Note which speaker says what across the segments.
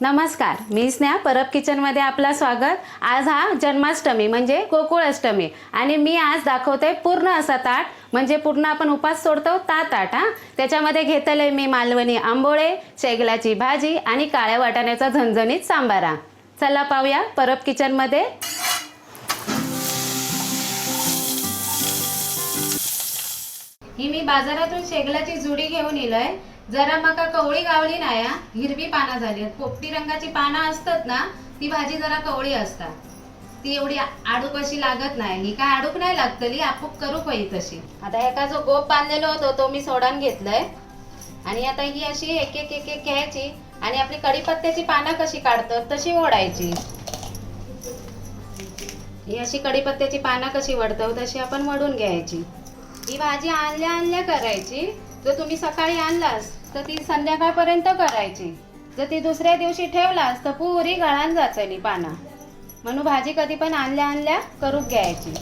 Speaker 1: नमस्कार मी स्नेहा परब किचनमध्ये आपलं स्वागत. आज हा जन्माष्टमी म्हणजे गोकुळाष्टमी. आणि मी आज दाखवते पूर्ण असा ताट म्हणजे पूर्ण आपण उपास सोडतो ता ताट हा. त्याच्यामध्ये घेतले मी मालवणी आंबोळे शेगलाची भाजी आणि काळ्या वाटाण्याचा झणझणीत सांबारा चला पाहूया परब किचनमध्ये. ही मी बाजारातून शेगलाची जुडी घेऊन येलोय. जरा मका कवळी गावली ना या हिरवी पानं झाली. पोपटी रंगाची पानं असतात ना ती भाजी जरा कवळी असतात. ती एवढी आडूक अशी लागत नाही. ही काय आडूक नाही लागतली आपूप करू पाहिजे तशी. आता एका जो गोप बांधलेलो होतो तो मी सोडून घेतलाय. आणि आता ही अशी एक एक एक एक घ्यायची. आणि आपली कडीपत्त्याची पानं कशी काढतात तशी ओढायची. ही अशी कडीपत्त्याची पानं कशी वडतो तशी आपण वडून घ्यायची. ही भाजी आणल्या आणल्या करायची. जर तुम्ही सकाळी आणलास तर ती संध्याकाळपर्यंत करायची. जर ती दुसऱ्या दिवशी ठेवलास तर पुरी गळान जाचली पानं. म्हणून भाजी कधी पण आणल्या आणल्या करून घ्यायची.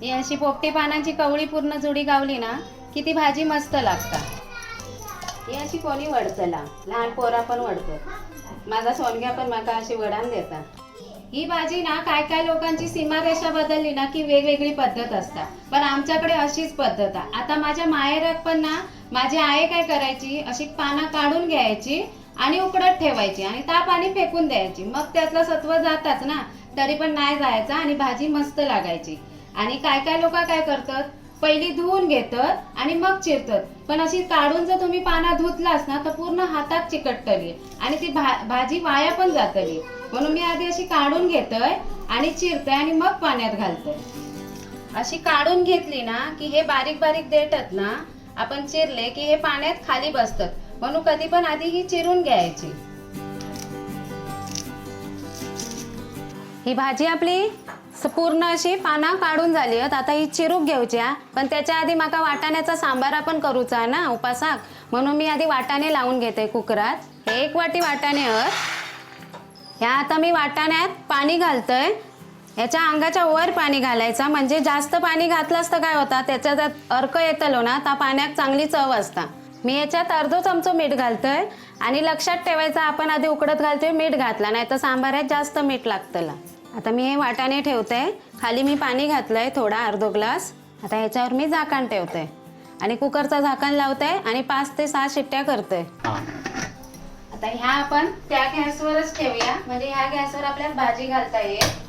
Speaker 1: ही अशी पोपटी पानांची कवळी पूर्ण जुडी गावली ना की ती भाजी मस्त लागतात ही अशी कोणी वडचला? लहान पोरा पण वडत. माझा सोनग्या पण माका अशी वडान देता ही भाजी ना काय काय लोकांची सीमारेषा बदलली ना की वेगवेगळी पद्धत असतात. पण आमच्याकडे अशीच पद्धत आहे. आता माझ्या माहेरात पण ना माझी आई काय करायची? अशी पानं काढून घ्यायची आणि उकडत ठेवायची आणि ता पाणी फेकून द्यायची. मग त्यातलं सत्व जाताच ना. तरी पण नाही जायचं आणि भाजी मस्त लागायची. आणि काय काय लोक काय करतात? पहिली धुवून घेतात आणि मग चिरतात. पण अशी काढून जर तुम्ही पाना धुतलास ना तर पूर्ण हातात चिकटतली. आणि ती भा भाजी वाया पण जातली. म्हणून मी आधी अशी काढून घेतोय आणि चिरतोय आणि मग पाण्यात घालतोय. अशी काढून घेतली ना की हे बारीक बारीक देतात ना आपण चिरले की हे पाण्यात खाली बसतात. म्हणून कधी पण आधी ही चिरून घ्यायची. ही भाजी आपली पूर्ण अशी पाना काढून झाली आहेत. आता ही चिरूक घेऊच्या पण त्याच्या आधी माका वाटाण्याचा सांबार पण करूचा ना उपासाक. म्हणून मी आधी वाटाणे लावून घेते कुकरात. हे एक वाटी वाटाणे आहेत ह्या आता मी वाटाण्यात पाणी घालतोय. ह्याच्या अंगाच्या वर पाणी घालायचं. म्हणजे जास्त पाणी घातलंच तर काय होता? त्याच्यात अर्क येतलो ना त्या पाण्यात चांगली चव असता. मी याच्यात अर्धो चमचो मीठ घालतोय. आणि लक्षात ठेवायचं आपण आधी उकडत घालतोय मीठ घातला. नाही तर सांबारात जास्त मीठ लागतं आता मी हे वाटाणे ठेवते खाली मी पाणी घातलंय थोडा अर्धो ग्लास. आता ह्याच्यावर मी झाकण ठेवते आणि कुकरचं झाकण लावते आणि पाच ते सहा शिट्ट्या करते आता ह्या आपण त्या गॅसवरच ठेवूया. म्हणजे ह्या गॅसवर आपल्याला भाजी घालता येईल.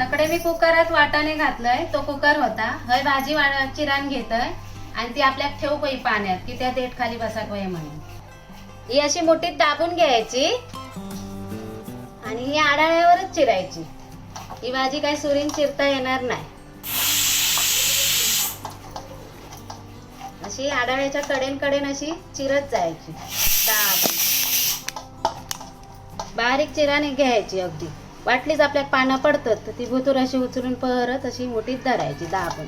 Speaker 1: तकडे मी कुकरात वाटाणे घातलंय. तो कुकर होता. हय भाजी वा- चिरान घेतय. आणि ती आपल्याला ठेवू पै पाण्यात की त्या देठ खाली बसाक वय म्हणून. ही अशी मोठीत दाबून घ्यायची. आणि ही आडाळ्यावरच चिरायची. ही भाजी काय सुरीन चिरता येणार नाही. अशी आडाळ्याच्या कडेन कडेन अशी चिरत जायची. बारीक चिराने घ्यायची अगदी. वाटलीच आपल्या पानं पडतात तर ती भुतूर अशी उचलून परत अशी मोठीच धरायची दाबून.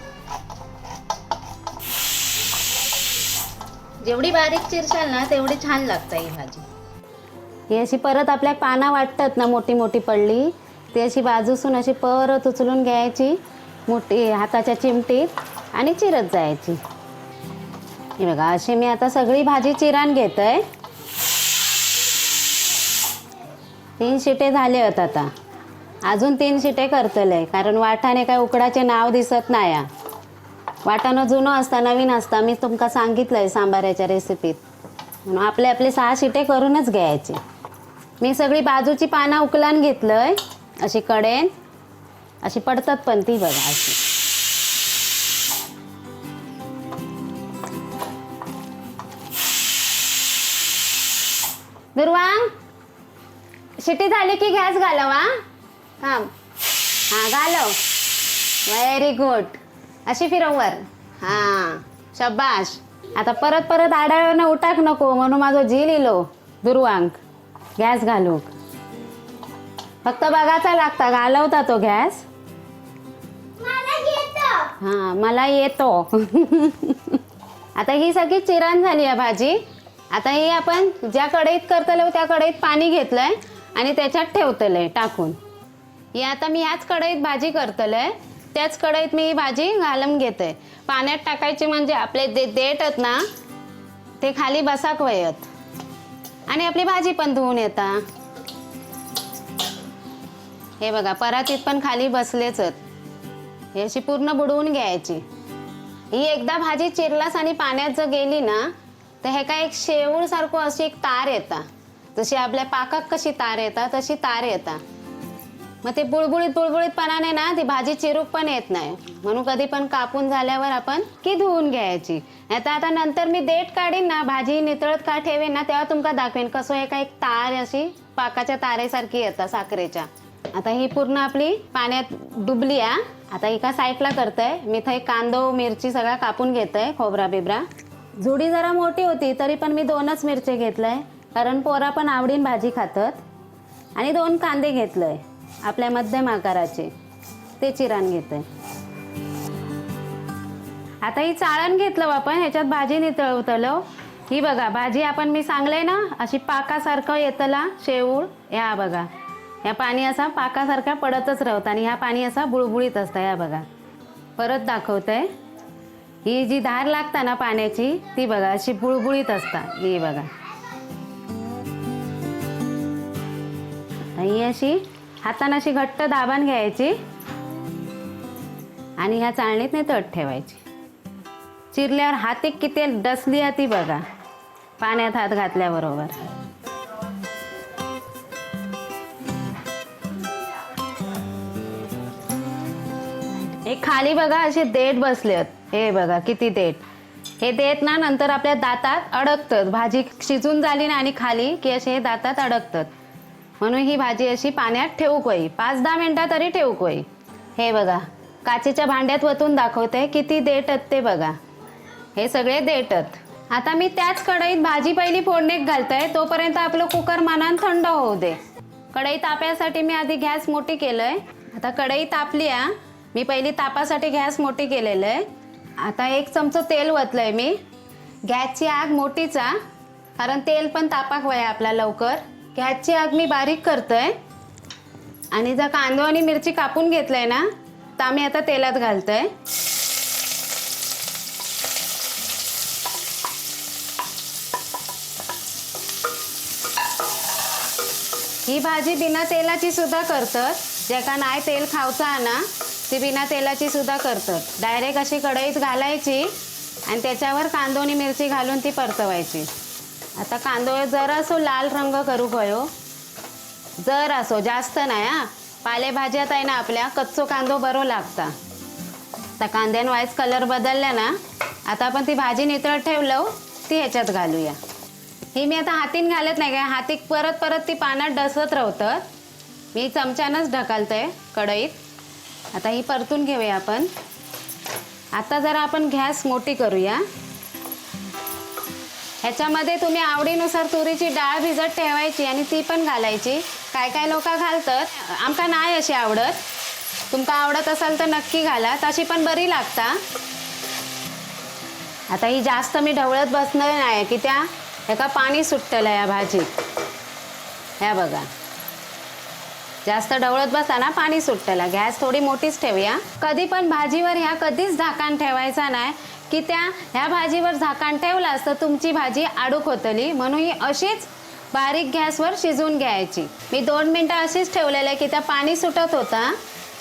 Speaker 1: जेवढी बारीक चिरशाल ना तेवढी छान लागते ही भाजी. ही अशी परत आपल्या पानं वाटतात ना मोठी मोठी पडली ती अशी बाजूसून अशी परत उचलून घ्यायची मोठी हाताच्या चिमटीत आणि चिरत जायची. हे बघा अशी मी आता सगळी भाजी चिरान आहे तीन शिटे झाले आहेत आता. अजून तीन शिटे करतले कारण वाटाने काय उकडाचे नाव दिसत नाही. वाटाणं जुनं असता नवीन असता. मी तुमका सांगितलं आहे सांबाराच्या रेसिपीत म्हणून आपले आपले सहा शिटे करूनच घ्यायचे. मी सगळी बाजूची पानं उकलान आहे अशी कडेन. अशी पडतात पण ती बघा अशी. दुर्वांग शिटी झाली की गॅस घालव हा? थांब. हां घालव. व्हेरी गुड अशी फिरवर हां शब्बाश आता परत परत आडाळ्यानं उठाक नको म्हणून माझं झील इलो दुर्वांग गॅस घालूक फक्त बघायचा लागता घालवता तो गॅस? हां मला येतो. आता ही सगळी चिराण झाली आहे भाजी. आता ही आपण ज्या कढईत करतलो त्या कढईत पाणी घेतलंय आणि त्याच्यात ठेवतलंय टाकून. ही आता मी ह्याच कढईत भाजी करतलंय. त्याच कढईत मी ही भाजी घालून घेते पाण्यात टाकायची म्हणजे आपले जे देठ आहेत ना ते खाली बसाक वयत आणि आपली भाजी पण धुवून येता. हे बघा परातीत पण खाली बसलेच आहेत. अशी पूर्ण बुडवून घ्यायची. ही एकदा भाजी चिरलास आणि पाण्यात जर गेली ना तर हे काय एक शेवूळ सारखं अशी एक तार येता. जशी आपल्या पाकात कशी तार येता तशी तार येता. मग ते बुळबुळीत बुळबुळीतपणाने ना ती भाजी चिरूक पण येत नाही. म्हणून कधी पण कापून झाल्यावर आपण की धुवून घ्यायची. नाही तर आता नंतर मी देठ काढीन ना भाजी नितळत का ठेवेन ना तेव्हा तुमका दाखवेन कसं एका एक तार अशी पाकाच्या तारेसारखी येतात साखरेच्या. आता ही पूर्ण आपली पाण्यात डुबली आ आता एका साईडला करतंय. मी थंय कांदो मिरची सगळा कापून घेतोय खोबरा बिबरा जुडी जरा मोठी होती तरी पण मी दोनच मिरची घेतलंय. कारण पोरा पण आवडीन भाजी खातात. आणि दोन कांदे घेतलंय आपल्या मध्यम आकाराचे. ते चिरान आहे आता ही चाळण घेतलं आपण ह्याच्यात भाजी नितळवतलो ही बघा भाजी आपण मी सांगले ना अशी पाकासारखं येतला शेवूळ. ह्या बघा ह्या पाणी असा पाकासारखा पडतच राहतं आणि ह्या पाणी असा बुळबुळीत असतं या बघा. परत दाखवतंय. ही जी धार लागता ना पाण्याची ती बघा अशी बुळबुळीत असता. ही बघा. ही अशी हातानं अशी घट्ट दाबान घ्यायची आणि ह्या चाळणीत नाही तट ठेवायची. चिरल्यावर हाती किती डसली आहे ती बघा. पाण्यात हात घातल्याबरोबर. हे खाली बघा असे देठ बसले आहेत हे बघा किती देठ. हे देठ ना नंतर आपल्या दातात अडकतात भाजी शिजून झाली ना आणि खाली की असे हे दातात अडकतात. म्हणून ही भाजी अशी पाण्यात ठेवूक होई. पाच दहा मिनटं तरी ठेवूक होई. हे बघा काचेच्या भांड्यात वतून दाखवते किती देटत ते बघा. हे सगळे देटत आता मी त्याच कढईत भाजी पहिली फोडणीत घालतंय तोपर्यंत आपलं कुकर मानान थंड होऊ दे. कढई ताप्यासाठी मी आधी गॅस मोठी केलंय. आता कढई तापली आ मी पहिली तापासाठी गॅस मोठी केलेलं आहे. आता एक चमचा तेल ओतलंय मी. गॅसची आग मोठीचा कारण तेल पण तापाक वय आपला लवकर. गॅसची आग मी बारीक करतोय. आणि जर कांदो आणि मिरची कापून घेतलंय ना तर आम्ही आता तेलात घालतोय. ही भाजी बिना तेलाची सुद्धा करतात. ज्याका नाही तेल खावचा ना ती बिना तेलाची सुद्धा करतात. डायरेक्ट अशी कढईत घालायची आणि त्याच्यावर कांदोनी मिरची घालून ती परतवायची. आता कांदो जर असो लाल रंग करू गयो जर असो जास्त नाही हा. पालेभाज्यात आहे ना आपल्या कच्चो कांदो बरो लागता. आता कांद्यान वाईज कलर बदलला ना आता आपण ती भाजी नितळत ठेवलं ती ह्याच्यात घालूया. ही मी आता हातीन घालत नाही काय हातीक परत परत ती पानात डसत राहतात मी चमच्यानंच ढकलते कढईत. आता ही परतून घेऊया आपण. आता जरा आपण गॅस मोठी करूया. ह्याच्यामध्ये तुम्ही आवडीनुसार तुरीची डाळ भिजत ठेवायची आणि ती पण घालायची. काय काय लोक घालतात? आमका नाही अशी आवडत. तुमका आवडत असाल तर नक्की घाला. तशी पण बरी लागता. आता ही जास्त मी ढवळत बसणार नाही. की त्या एका पाणी सुटलेलं या भाजीत. ह्या बघा. जास्त ढवळत बसताना पाणी सुटतेला गॅस थोडी मोठीच ठेवूया. कधी पण भाजीवर ह्या कधीच झाकण ठेवायचा नाही. की त्या ह्या भाजीवर झाकण ठेवलास तर तुमची भाजी आडूक होतली. म्हणून ही अशीच बारीक गॅसवर शिजवून घ्यायची. मी दोन मिनटं अशीच ठेवलेलं की त्या पाणी सुटत होता.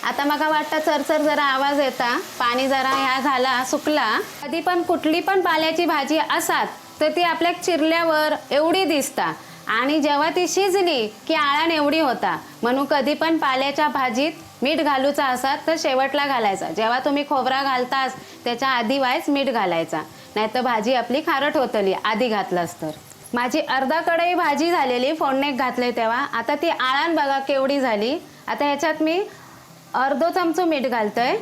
Speaker 1: आता मला वाटतं चरचर जरा आवाज येता. पाणी जरा ह्या झाला सुकला. कधी पण कुठली पण पाल्याची भाजी असात तर ती आपल्या चिरल्यावर एवढी दिसता. आणि जेव्हा ती शिजली की आळण एवढी होता. म्हणून कधी पण पाल्याच्या भाजीत मीठ घालूचा असात तर शेवटला घालायचा. जेव्हा तुम्ही खोबरा घालतास त्याच्या आधी वायच मीठ घालायचा. नाहीतर भाजी आपली खारट होतली आधी घातलास तर. माझी अर्धा कढई भाजी झालेली फोडणीत घातले तेव्हा. आता ती आळण बघा केवढी झाली. आता ह्याच्यात मी अर्धो चमचो मीठ घालतोय.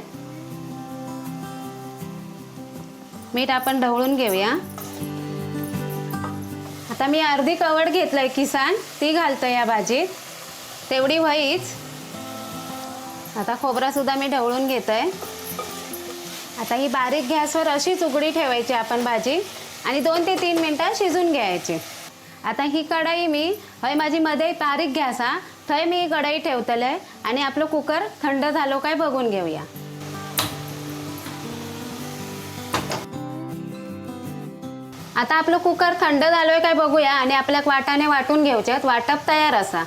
Speaker 1: मीठ आपण ढवळून घेऊया. आता मी अर्धी कवड घेतलंय किसान ती घालतोय या भाजीत. तेवढी व्हाईच. आता खोबरासुद्धा मी ढवळून घेतोय. आता ही बारीक गॅसवर अशीच उघडी ठेवायची आपण भाजी आणि दोन ते तीन मिनटं शिजून घ्यायची. आता ही कढई मी हय माझी मध्ये बारीक गॅस हा थंय मी ही कढई आहे आणि आपलं कुकर थंड झालो काय बघून घेऊया. आता आपलं कुकर थंड झालोय काय बघूया आणि आपल्या वाटाने वाटून घेवच्यात वाटप तयार असा.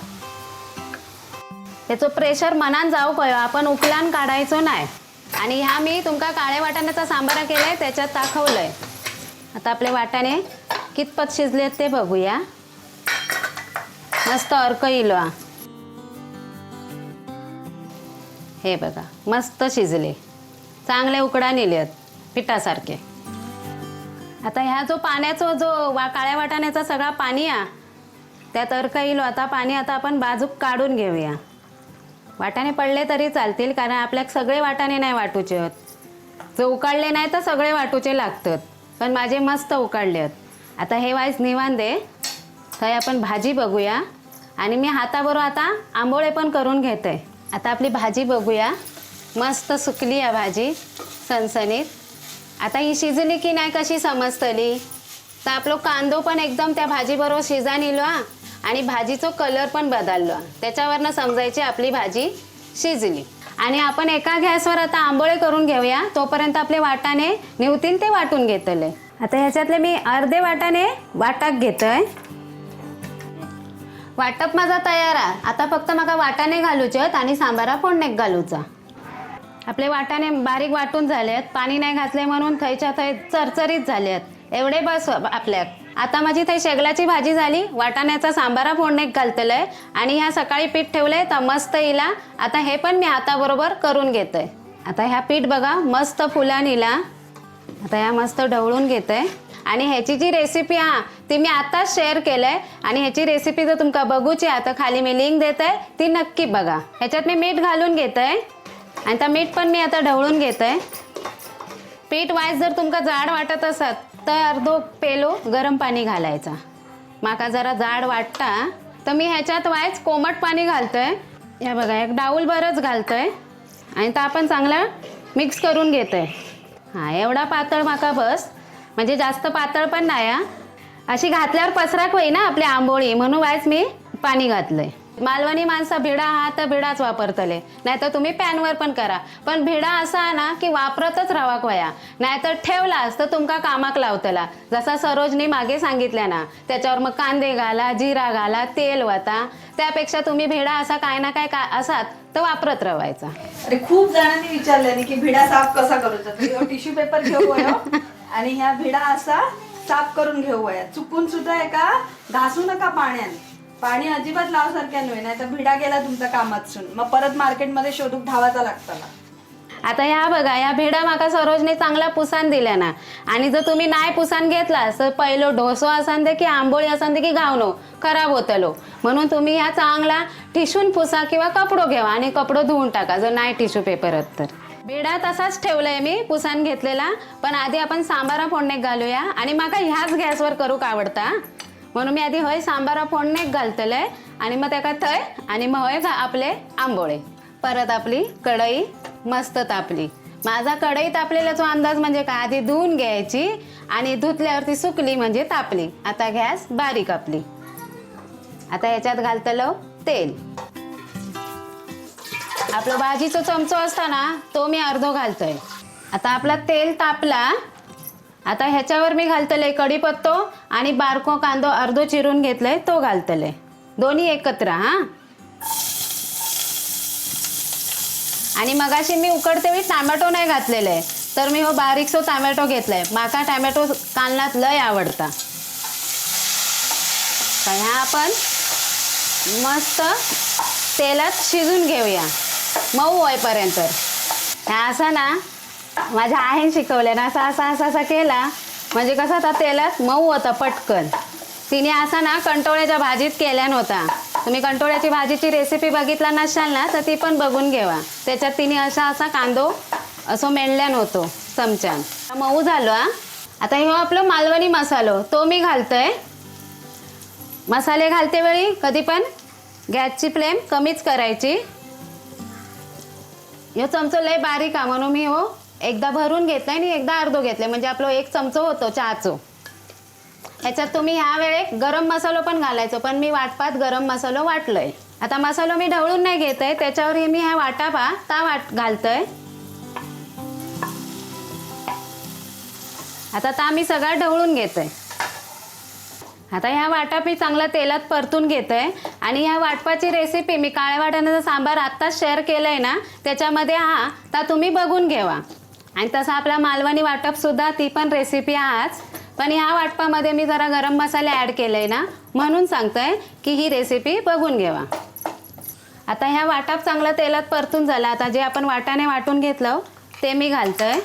Speaker 1: त्याचं प्रेशर मनान जाऊ पयो आपण उकलान काढायचो नाही. आणि ह्या मी तुमका काळ्या वाटाण्याचा सांबारा केलाय त्याच्यात दाखवलंय. आता आपले वाटाणे कितपत शिजलेत ते बघूया. मस्त अर्क येईल हे बघा मस्त शिजले. चांगले उकडा नेलेत पिठासारखे. आता ह्या जो पाण्याचा जो वा काळ्या वाटाण्याचा सगळा पाणी आ त्यात अर्क येईल. आता पाणी आता आपण बाजूक काढून घेऊया. वाटाणे पडले तरी चालतील कारण आपल्याक सगळे वाटाणे नाही वाटूचे आहेत जर उकाळले नाही तर सगळे वाटूचे लागतात. पण माझे मस्त उकाळले आहेत आता हे वाईस निवांदे थंय आपण भाजी बघूया. आणि मी हाताबरोबर आता आंबोळे पण करून घेते. आता आपली भाजी बघूया. मस्त सुकली आहे भाजी सणसणीत आता ही शिजली की नाही कशी समजतली? तर आपलो कांदो पण एकदम त्या भाजीबरोबर शिजान इलो हा. आणि भाजीचो कलर पण बदललो हा. त्याच्यावरनं समजायची आपली भाजी शिजली. आणि आपण एका गॅसवर आता आंबोळे करून घेऊया. तोपर्यंत आपले वाटाणे निवतील ते वाटून घेतले. आता ह्याच्यातले मी अर्धे वाटाणे वाटाक घेतोय. वाटप माझा तयार आहे. आता फक्त म्हाका वाटाणे घालूचे आहेत आणि सांबारा फोडणेक घालूचा. आपले वाटाणे बारीक वाटून झाले आहेत पाणी नाही घातले म्हणून थंयच्या थंय चरचरीत झाले आहेत एवढे बस आपल्या आता माझी थंय शेगलाची भाजी झाली वाटाण्याचा सांबारा फोडणेक घालतलंय आणि ह्या सकाळी पीठ ठेवलंय तर मस्त हिला आता हे पण मी हाताबरोबर करून घेतोय. आता ह्या पीठ बघा मस्त फुलानीला आता ह्या मस्त ढवळून घेते आणि ह्याची जी रेसिपी हा ती मी आताच शेअर केलंय. आणि ह्याची रेसिपी जर तुमका बघूची आहे तर खाली मी लिंक देते ती नक्की बघा. ह्याच्यात मी मीठ घालून घेते आणि त्या मीठ पण मी आता ढवळून आहे पीठ वाईज जर तुमका जाड वाटत असत तर अर्धो पेलो गरम पाणी घालायचा. माका जरा जाड वाटता तर मी ह्याच्यात वायच कोमट पाणी घालतोय. या बघा एक डाऊल बरंच घालतोय. आणि तर आपण चांगला मिक्स करून घेतोय. हां एवढा पातळ माका बस. म्हणजे जास्त पातळ पण नाही हा. अशी घातल्यावर पसराक होई ना आपली आंबोळी म्हणून वायच मी पाणी घातलं आहे मालवणी माणसं भिडा हा तर भिडाच वापरतले. नाहीतर तुम्ही पॅनवर पण करा. पण भिडा असा ना की वापरतच राहावा वया. नाहीतर ठेवलास तर तुमका कामाक लावतला. जसा सरोजनी मागे सांगितल्या ना त्याच्यावर मग कांदे घाला जिरा घाला तेल वता. त्यापेक्षा तुम्ही भिडा असा काय ना काय का असात तर वापरत रवायचा.
Speaker 2: अरे खूप जणांनी विचारलं की भिडा साफ कसा करूचा? टिश्यू पेपर घेऊ आणि ह्या भिडा असा साफ करून घेऊ वया. चुकून सुद्धा एका घासू नका पाण्याने पाणी अजिबात लावसारख्या नव्हे नाही तर भिडा गेला तुमचा कामातसून मग परत मार्केटमध्ये शोधूक धावाचा लागताला
Speaker 1: आता ह्या बघा या भेडा माका सरोजने चांगला पुसान दिल्या ना. आणि जर तुम्ही नाही पुसान घेतला तर पहिलो ढोसो असान दे की आंबोळी असान दे की गावनो खराब होतलो. म्हणून तुम्ही ह्या चांगला टिशून पुसा किंवा कपडो घ्यावा आणि कपडो धुवून टाका जर नाही टिश्यू पेपर तर. भेडा तसाच ठेवलाय मी पुसान घेतलेला. पण आधी आपण सांबारा फोडणेक घालूया. आणि माका ह्याच गॅसवर करूक आवडता? म्हणून मी आधी हय सांबारा फोडणेक घालतले आणि मग त्याका थंय आणि मग हय आपले आंबोळे. परत आपली कढई मस्त तापली. माझा कढई तापलेल्याचा अंदाज म्हणजे काय? आधी धुवून घ्यायची आणि धुतल्यावरती सुकली म्हणजे तापली. आता गॅस बारीक आपली. आता ह्याच्यात घालतलो तेल. आपलं भाजीचा चमचो असता ना तो मी अर्धो घालतोय. आता आपला तेल तापला आता ह्याच्यावर मी घालतले कढीपत्तो आणि बारको कांदो अर्धो चिरून घेतलाय तो घालतले. दोन्ही एकत्र हा? आणि मगाशी मी उकडते वेळी टॅमॅटो नाही घातलेले तर मी हो बारीकसो टॅमॅटो घेतलाय माका टॅमॅटो कालनात लय आवडता. तर ह्या आपण मस्त तेलात शिजून घेऊया. मऊ होईपर्यंत. ह्या असा ना माझ्या आईने शिकवले ना असा असा असा असा केला. म्हणजे कसा आता तेलात मऊ होता पटकन. तिने असा ना कंटोळ्याच्या भाजीत केल्या नव्हता. तुम्ही कंटोळ्याची भाजीची रेसिपी बघितला नसाल ना तर ती पण बघून घेवा. त्याच्यात तिने असा असा कांदो असो मेंढल्या होतो चमच्यान. मऊ झालो हा. आता ह्यो आपलं मालवणी मसालो तो मी घालतोय. मसाले घालते वेळी कधी पण. गॅसची फ्लेम कमीच करायची. ह्यो चमचो लय बारीक आहे म्हणून मी हो एकदा भरून घेतलं आणि एकदा अर्धो घेतलाय. म्हणजे आपलं एक चमचो होतो चहाचो. ह्याच्यात तुम्ही ह्या वेळेत गरम मसालो पण घालायचो पण मी वाटपात गरम मसालो वाटलोय. आता मसालो मी ढवळून नाही घेत आहे त्याच्यावर हे मी ह्या वाटा पा ता वाट घालतोय. आता ता मी सगळा ढवळून घेतोय. आता ह्या वाटा मी चांगला तेलात परतून घेत आहे आणि ह्या वाटपाची रेसिपी मी काळ्या वाटाण्याचा सांबार आत्ताच शेअर केलं आहे ना त्याच्यामध्ये हा तर तुम्ही बघून घेवा. आणि तसा आपला मालवणी वाटपसुद्धा ती पण रेसिपी आज. पण ह्या वाटपामध्ये मी जरा गरम मसाले ॲड केले आहे ना म्हणून सांगतोय की ही रेसिपी बघून घेवा. आता ह्या वाटप चांगलं तेलात परतून झाला. आता जे आपण वाटाणे वाटून घेतलं ते मी घालतोय.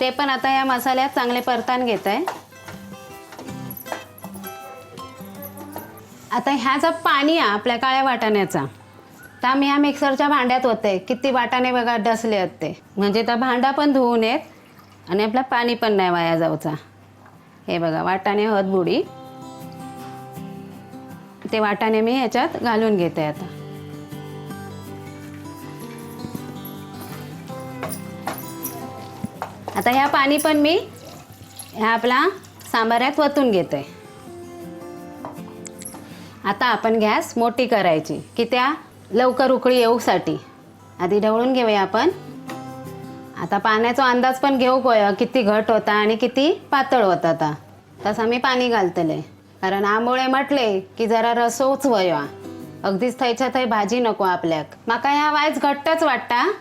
Speaker 1: ते पण आता या मसाल्यात चांगले परतान घेत आहे आता ह्या जो पाणी आहे आपल्या काळ्या वाटाण्याचा आता मी ह्या मिक्सरच्या भांड्यात होते. किती वाटाने बघा डसले आहेत ते म्हणजे त्या भांडा पण धुवून येत आणि आपला पाणी पण नाही वाया जाऊचा. हे बघा वाटाणे हत बुडी. ते वाटाणे मी ह्याच्यात घालून घेते आता. आता ह्या पाणी पण मी ह्या आपला सांबाऱ्यात वतून घेते. आता आपण गॅस मोठी करायची. की त्या लवकर उकळी येऊसाठी आधी ढवळून घेऊया आपण. आता पाण्याचा अंदाज पण घेऊ कोय किती घट होता आणि किती पातळ होता आता. तसं मी पाणी घालतले. कारण आंबोळे म्हटले की जरा रसोच वया. अगदीच थंयच्या थंय भाजी नको आपल्याक. माका ह्या वायच घट्टच वाटता.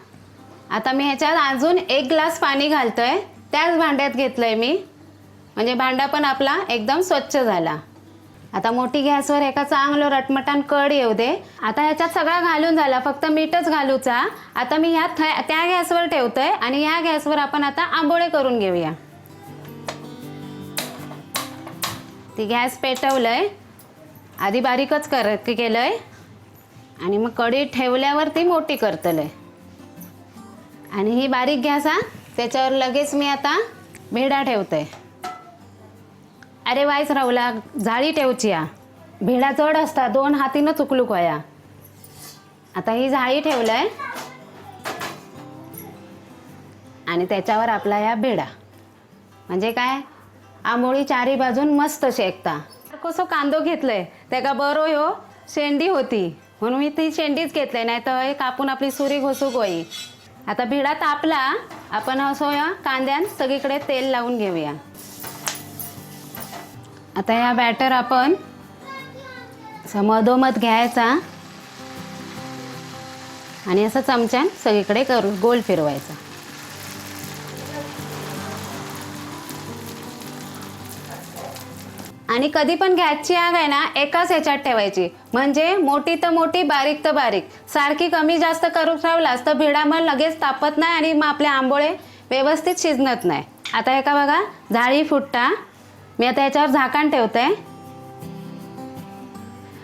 Speaker 1: आता मी ह्याच्यात अजून एक ग्लास पाणी घालतोय. त्याच भांड्यात घेतलंय मी. म्हणजे भांडा पण आपला एकदम स्वच्छ झाला. आता मोठी गॅसवर एका चांगलं रटमटान कड येऊ दे. आता ह्याच्यात सगळा घालून झाला फक्त मीठच घालूचा आता मी ह्या त्या गॅसवर ठेवतोय आणि या गॅसवर आपण आता आंबोळे करून घेऊया. ती गॅस पेटवलंय. आधी बारीकच कर केलंय. आणि मग कढी ठेवल्यावर ती मोठी करतलंय. आणि ही बारीक गॅस हा त्याच्यावर लगेच मी आता भेडा ठेवतोय. अरे वायच राहुला जाळी ठेवची या. भेडा चढ असता दोन हातीनं चुकलूक वया आता ही जाळी ठेवलंय. आणि त्याच्यावर आपला या भेडा. म्हणजे काय? आंबोळी चारी बाजून मस्त शेकता. कसं कांदो घेतलंय? त्याका बरो हो, ह्यो शेंडी होती. म्हणून मी ती शेंडीच घेतलंय नाही तर हे कापून आपली सुरी घोसूक होई. आता भिडा तापला आपण असं या कांद्यान सगळीकडे तेल लावून घेऊया. आता या बॅटर आपण मधोमध घ्यायचा. आणि असं चमच्यान सगळीकडे करू गोल फिरवायचा. आणि कधी पण गॅसची आग आहे ना एकाच ह्याच्यात ठेवायची. म्हणजे मोठी तर मोठी बारीक तर बारीक. सारखी कमी जास्त करू ठेवलास तर भिडा मग लगेच तापत नाही आणि मग आपले आंबोळे व्यवस्थित शिजणत नाही. आता हे का बघा जाळी फुटता. मी आता याच्यावर झाकण ठेवते.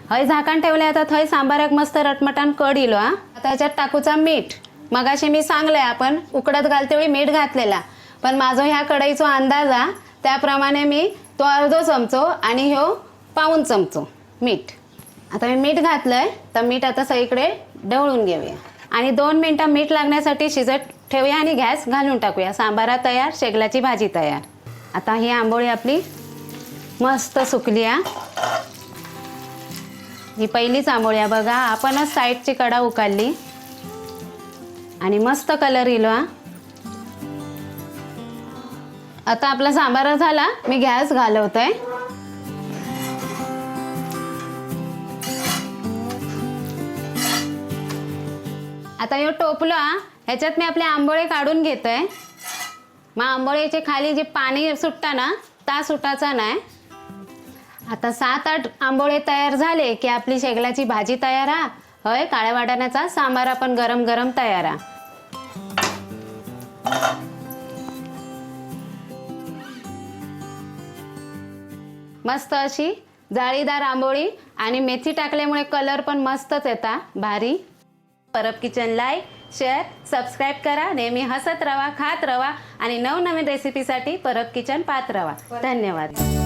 Speaker 1: हय झाकण ठेवले आता. थंय सांबाराक मस्त रटमटान कड इलो हा. आता याच्यात टाकूचा मीठ. मगाशी मी सांगलंय आपण उकडत घालते वेळी मीठ घातलेला. पण माझो ह्या कढईचा अंदाज हा त्याप्रमाणे मी तो अर्धो चमचो आणि ह्यो पाऊन चमचो मीठ. आता मी मीठ घातलंय तर मीठ आता सगळीकडे ढवळून घेऊया. आणि दोन मिनटं मीठ लागण्यासाठी शिजत ठेवूया आणि गॅस घालून टाकूया. सांबारा तयार शेगलाची भाजी तयार. आता ही आंबोळी आपली मस्त सुकली हा. ही पहिलीच आंबोळी आहे बघा. आपणच साईडची कडा उकाळली आणि मस्त कलर येलो हा. आता आपला सांबार झाला. मी गॅस घालवतोय. आता हे टोपलो ह्याच्यात मी आपले आंबोळे काढून घेतोय. मग आंबोळीचे खाली जे पाणी सुटता ना ता सुटाचा नाही. आता सात आठ आंबोळे तयार झाले की आपली शेगलाची भाजी तयार हा. होय काळ्या वाटाण्याचा सांबार आपण गरम गरम तयार हा. मस्त अशी जाळीदार आंबोळी आणि मेथी टाकल्यामुळे कलर पण मस्तच येता. भारी. Parab kitchen like share subscribe करा. नेहमी हसत रवा खात रवा आणि नवनवीन रेसिपीसाठी परब किचन पाहत रवा. धन्यवाद.